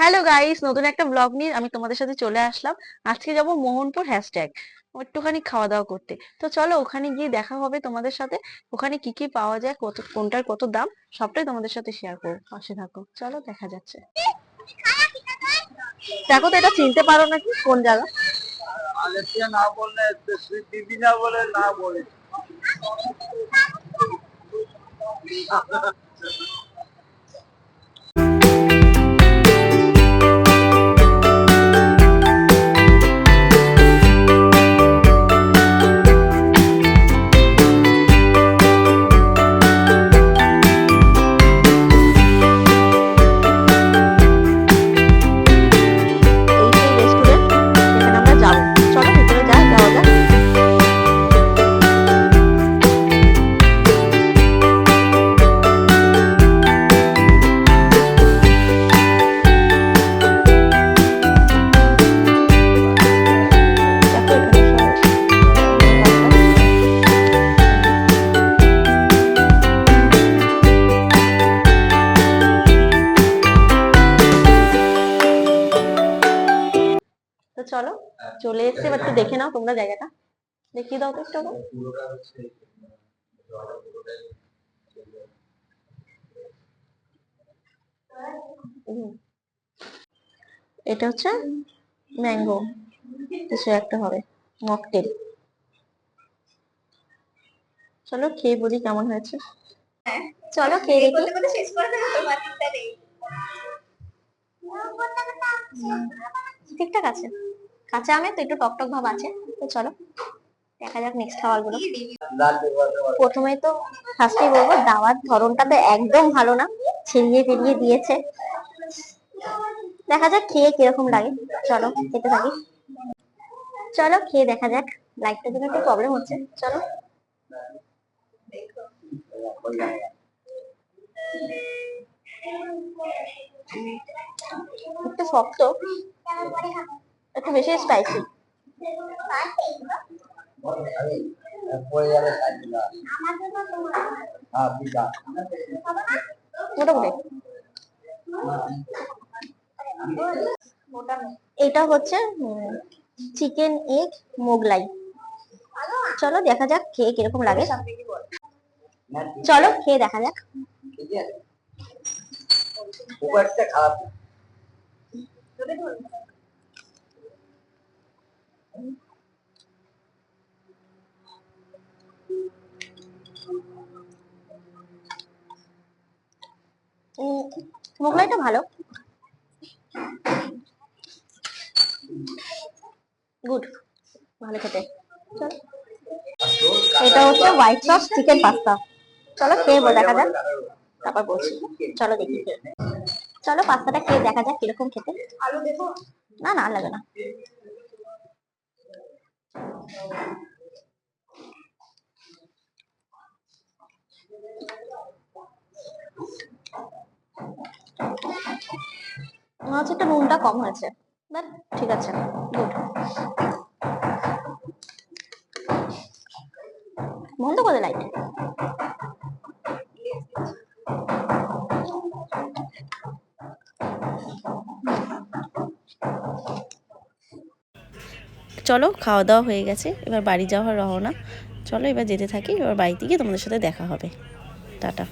Hello guys নতুন একটা blog নিয়ে আমি তোমাদের সাথে চলে আসলাম। আজকে যাব মোহনপুর হ্যাশট্যাগ একটুখানি খাওয়া দাওয়া করতে। তো চলো ওখানে গিয়ে দেখা হবে তোমাদের সাথে। ওখানে কি কি পাওয়া যায় কত কোনটার কত দাম সবটাই তোমাদের সাথে শেয়ার করব। পাশে থাকো। চলো দেখা যাচ্ছে। দেখো তো এটা চিনতে পারো নাকি কোন জায়গা? না দিবি না বলে না বলে। চলো চলে এসছে এবার একটু দেখে নাও তোমরা জায়গাটা। দেখিয়ে দাও তো একটু এটা হচ্ছে ম্যাঙ্গো কিছু একটা হবে মকটেল চলো খেয়ে বলি কেমন হয়েছে। চলো খেয়ে দেখি। ঠিকঠাক আছে। কাঁচা আমে তো একটু টক টক ভাব আছে, তো চলো দেখা যাক নেক্সট খাবারগুলো প্রথমে তো ফার্স্টেই বলব, দাওয়ার ধরনটা তো একদম ভালো না, ছিড়িয়ে ফিরিয়ে দিয়েছে। দেখা যাক খেয়ে কীরকম লাগে, চলো খেতে থাকি। চলো খেয়ে দেখা যাক লাইটটার জন্য একটু প্রবলেম হচ্ছে, চলো। একটু শক্ত। একটু বেশি স্পাইসি এটা হচ্ছে চিকেন এগ মোগলাই। চলো দেখা যাক খেয়ে কীরকম লাগে। চলো খেয়ে দেখা যাক। খারাপ মোগলাইটা ভালো। গুড ভালো খেতে। চলো। এটা হচ্ছে হোয়াইট সস চিকেন পাস্তা চলো খেয়ে দেখা যাক। তারপর বলছি। চলো দেখি। চলো পাস্তাটা খেয়ে দেখা যাক কীরকম খেতে। না না লাগে না। মনে হচ্ছে একটু নুনটা কম হয়েছে। ঠিক আছে। বন্ধ করে লাইট চলো খাওয়া দাওয়া হয়ে গেছে। এবার বাড়ি যাওয়ার রওনা। চলো, এবার যেতে থাকি। এবার বাড়িতে গিয়ে তোমাদের সাথে দেখা হবে। টাটা।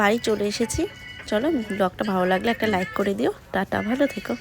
বাড়ি চলে এসেছি। চলো ব্লগটা ভালো লাগলে একটা লাইক করে দিও। টাটা ভালো থেকো।